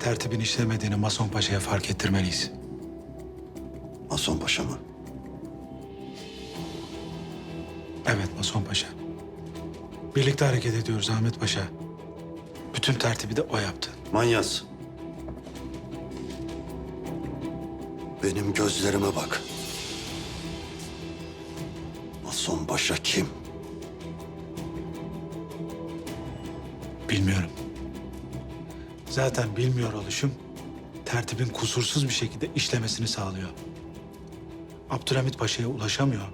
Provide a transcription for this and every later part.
tertibin işlemediğini Mason Paşa'ya fark ettirmeliyiz. Mason Paşa mı? Evet Mason Paşa. Birlikte hareket ediyoruz Ahmet Paşa. Bütün tertibi de o yaptı. Manyas. Benim gözlerime bak. Mason Paşa kim? Bilmiyorum. Zaten bilmiyor oluşum tertibin kusursuz bir şekilde işlemesini sağlıyor. Abdülhamit Paşa'ya ulaşamıyor.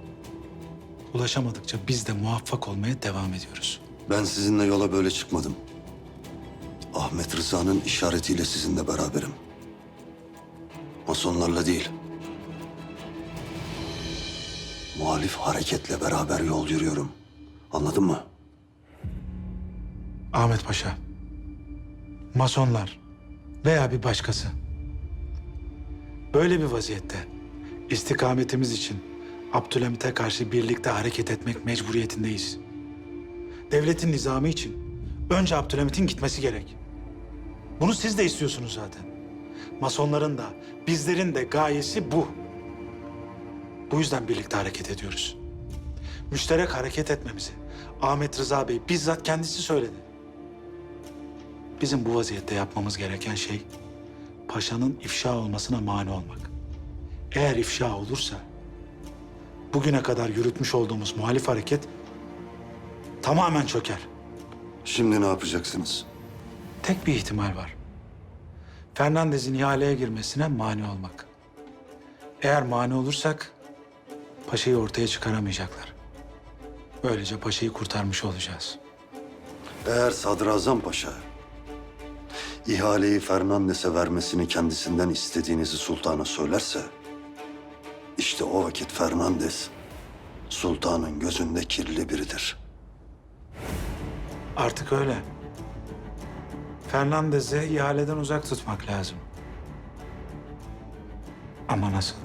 Ulaşamadıkça biz de muvaffak olmaya devam ediyoruz. Ben sizinle yola böyle çıkmadım. Ahmet Rıza'nın işaretiyle sizinle beraberim. Masonlarla değil. Muhalif hareketle beraber yol yürüyorum. Anladın mı? Ahmet Paşa, masonlar veya bir başkası. Böyle bir vaziyette istikametimiz için Abdülhamit'e karşı birlikte hareket etmek mecburiyetindeyiz. Devletin nizamı için önce Abdülhamit'in gitmesi gerek. Bunu siz de istiyorsunuz zaten. Masonların da bizlerin de gayesi bu. Bu yüzden birlikte hareket ediyoruz. Müşterek hareket etmemizi Ahmet Rıza Bey bizzat kendisi söyledi. Bizim bu vaziyette yapmamız gereken şey paşanın ifşa olmasına mani olmak. Eğer ifşa olursa bugüne kadar yürütmüş olduğumuz muhalif hareket tamamen çöker. Şimdi ne yapacaksınız? Tek bir ihtimal var. Fernandez'in ihaleye girmesine mani olmak. Eğer mani olursak paşayı ortaya çıkaramayacaklar. Böylece paşayı kurtarmış olacağız. Eğer Sadrazam Paşa ihaleyi Fernandes'e vermesini kendisinden istediğinizi sultana söylerse işte o vakit Fernandes sultanın gözünde kirli biridir. Artık öyle. Fernandez'i ihaleden uzak tutmak lazım. Ama nasıl?